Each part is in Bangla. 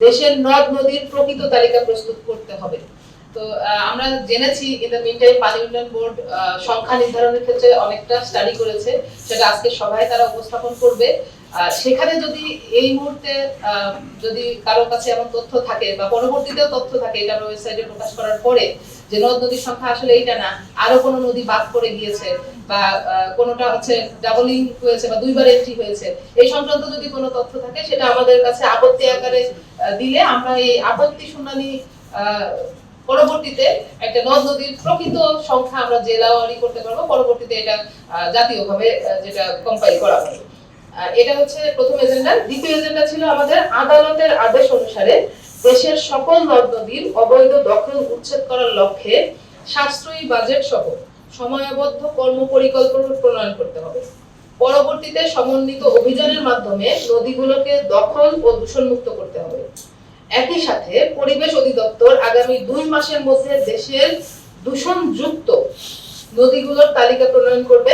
দেশের নদ নদীর প্রকৃত তালিকা প্রস্তুত করতে হবে। তো আমরা জেনেছি ইন দ্য মিনটাইম পানি উন্নয়ন বোর্ড সংখ্যা নির্ধারণের ক্ষেত্রে অনেকটা স্টাডি করেছে। সেটা আজকে সভায় তারা উপস্থাপন করবে। সেখানে যদি এই মুহূর্তে যদি কারও কাছে এমন তথ্য থাকে বা পরবর্তীতেও তথ্য থাকে, এটা ওয়েবসাইটে প্রকাশ করার পরে যে নদ নদীর সংখ্যা আসলে এইটা না, আরও কোনো নদী বাদ পড়ে গিয়েছে বা কোনোটা হচ্ছে ডাবলিং হয়েছে বা দুইবার এন্ট্রি হয়েছে, এই সংক্রান্ত যদি কোনো তথ্য থাকে, সেটা আমাদের কাছে আপত্তি আকারে দিলে আমরা এই আপত্তি শুনানি পরবর্তীতে একটা নদ নদীর প্রকৃত সংখ্যা আমরা জেলাওয়ারি করতে পারব, পরবর্তীতে এটা জাতীয়ভাবে যেটা কম্পাইল করা হবে। এটা হচ্ছে প্রথম এজেন্ডা দ্বিতীয় এজেন্ডা ছিল আমাদের আদালতের আদেশ অনুসারে দেশের সকল নদ নদীর অবৈধ, দখল, উচ্ছেদ করার লক্ষ্যে সাশ্রয়ী বাজেট সহ কর্ম পরিকল্পনা প্রণয়ন করতে হবে। পরবর্তীতে সমন্বিত অভিযানের মাধ্যমে নদীগুলোকে দখল ও দূষণমুক্ত করতে হবে। একই সাথে পরিবেশ অধিদপ্তর আগামী দুই মাসের মধ্যে দেশের দূষণযুক্ত নদীগুলোর তালিকা প্রণয়ন করবে,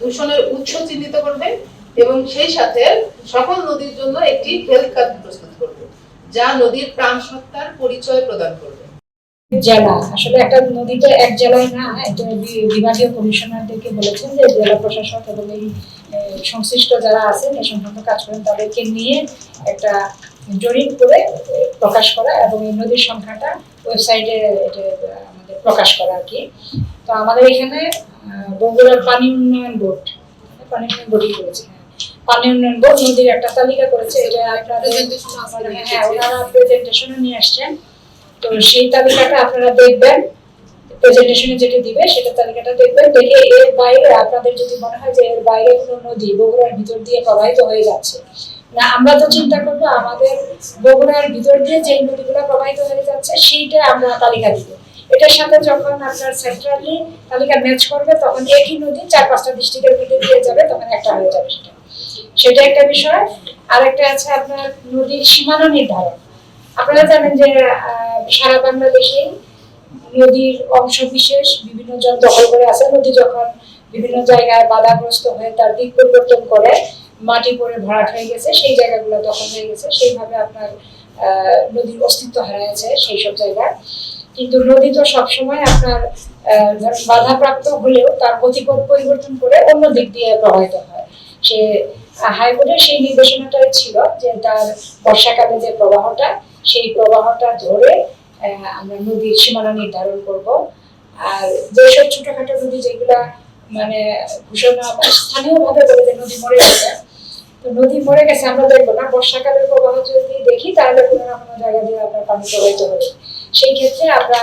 দূষণের উৎস চিহ্নিত করবে এবং সেই সাথে সকল নদীর জন্য একটি হেলথ কার্ড প্রস্তুত করবে, যা নদীর প্রাণ সত্তার পরিচয় প্রদান করবে জেলা, আসলে একটা নদীতে এক জেলায় না, এটা বিভাগীয় কমিশনারদেরকে বলেছেন যে জেলা প্রশাসক এবং এই সংশ্লিষ্ট যারা আছেন এই সংক্রান্ত কাজ করেন, তাদেরকে নিয়ে একটা জরিপ করে প্রকাশ করা এবং এই নদীর সংখ্যাটা ওয়েবসাইটে এটা, আমাদের প্রকাশ করা আর কি তো আমাদের এখানে বগুড়ার পানি উন্নয়ন বোর্ড পানি উন্নয়ন বোর্ডই করেছে। পানি উন্নয়ন বোর্ড নদীর একটা তালিকা করেছে এটা আপনাদের হ্যাঁ ওনারা প্রেজেন্টেশনও নিয়ে আসছেন। তো সেই তালিকাটা আপনারা দেখবেন প্রেজেন্টেশনে যেটা দিবে সেটা তালিকাটা দেখবেন দেখে এর বাইরে আপনাদের যদি মনে হয় যে এর বাইরে কোনো নদী বগুড়ার ভিতর দিয়ে প্রবাহিত হয়ে যাচ্ছে না আমরা তো চিন্তা করব আমাদের বগুড়ার ভিতর দিয়ে যে নদীগুলো প্রবাহিত হয়ে যাচ্ছে সেইটা আমরা তালিকা দিব। এটার সাথে যখন আপনার সেন্ট্রালি তালিকা ম্যাচ করবে তখন একই নদী চার পাঁচটা ডিস্ট্রিক্টের মধ্যে দিয়ে যাবে তখন একটা হয়ে যাবে সেটা। সেটা একটা বিষয়। আর একটা আছে আপনার নদীর সীমানা নির্ধারণ। আপনারা জানেন যে সারা বাংলাদেশে নদীর অংশ বিশেষ, বিভিন্ন জন দখল করে আছে। নদী যখন বিভিন্ন জায়গায় বাধাগ্রস্ত হয়ে তার দিক পরিবর্তন করে, মাটি পরে ভরাট হয়ে গেছে, সেই জায়গাগুলো দখল হয়ে গেছে। সেইভাবে আপনার নদীর অস্তিত্ব হারিয়েছে সেই সব জায়গায় কিন্তু নদী তো সবসময় আপনার বাধাপ্রাপ্ত হলেও তার গতিপথ পরিবর্তন করে অন্য দিক দিয়ে প্রবাহিত হয়। সে হাইকোর্টের সেই নির্দেশনাটাই ছিল যে তার বর্ষাকালে যে প্রবাহটা, সেই প্রবাহটা ধরে আমরা নদীর সীমানা নির্ধারণ করব। আর যেসব ছোটখাটো নদী যেগুলা মানে ঘোষণা বা স্থানীয়ভাবে বলে যে নদী মরে গেছে, তো নদী মরে গেছে আমরা দেখব না। বর্ষাকালের প্রবাহ যদি দেখি, তাহলে কোনো না কোনো জায়গা দিয়ে আপনার পানি প্রবাহিত হবে সেই ক্ষেত্রে আমরা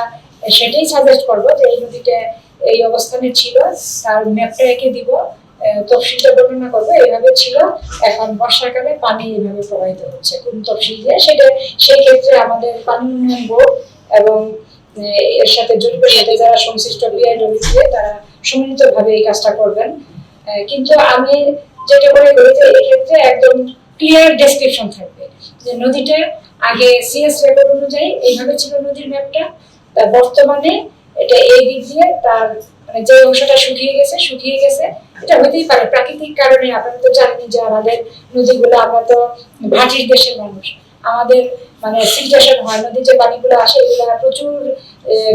সেটাই সাজেস্ট করব যে এই নদীটা এই অবস্থানে ছিল, তার ম্যাপটা এঁকে দিব। তফসিলটা বর্ণনা করব এইভাবে ছিল। এখন বর্ষাকালে পানি এইভাবে প্রবাহিত হচ্ছে। কোন তফসিল দিয়ে? সেটা সেই ক্ষেত্রে আমাদের পানি উন্নয়ন বোর্ড এবং এর সাথে জড়িত সাথে যারা সংশ্লিষ্ট বিআইডব্লিউ তারা সম্মিলিতভাবে এই কাজটা করবেন। কিন্তু আমি যেটা মনে করি যে এই ক্ষেত্রে একদম ক্লিয়ার ডেসক্রিপশন থাকবে। যে নদীটা আগে সিএস রেকর্ড অনুযায়ী এইভাবে ছিল নদীর ম্যাপটা তা বর্তমানে এটা এই দিক দিয়ে তার মানে যে অংশটা শুকিয়ে গেছে শুকিয়ে গেছে, এটা হতেই পারে। প্রাকৃতিক কারণে, আপনারা তো জানেন যে আমাদের নদীগুলো, আমরা তো ভাটির দেশের মানুষ। আমাদের মানে সিলটেশন হয় নদীর যে পানিগুলো আসে, এগুলো প্রচুর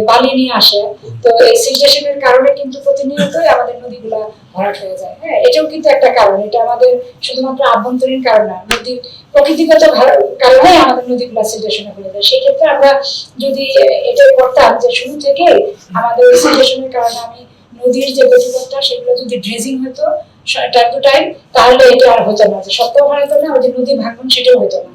বালি নিয়ে আসে। তো এই সিলটেশনের কারণে কিন্তু প্রতিনিয়তই আমাদের নদীগুলো ভরাট হয়ে যায়। হ্যাঁ এটাও কিন্তু একটা কারণ। এটা আমাদের শুধুমাত্র আভ্যন্তরীণ কারণ না নদীর প্রকৃতিগত কারণে আমাদের নদীগুলো সিলটেশনে হয়ে যায়। সেই ক্ষেত্রে আমরা যদি এটা করতাম যে শুরু থেকে আমাদের সিলটেশনের কারণে আমি নদীর যে গতিপথটা, সেগুলো যদি ড্রেজিং হতো টাইম টু টাইম, তাহলে এটা আর হতো না। যে সপ্তাহ হারাতো না, ওই যে নদী ভাঙন, সেটাও হতো না।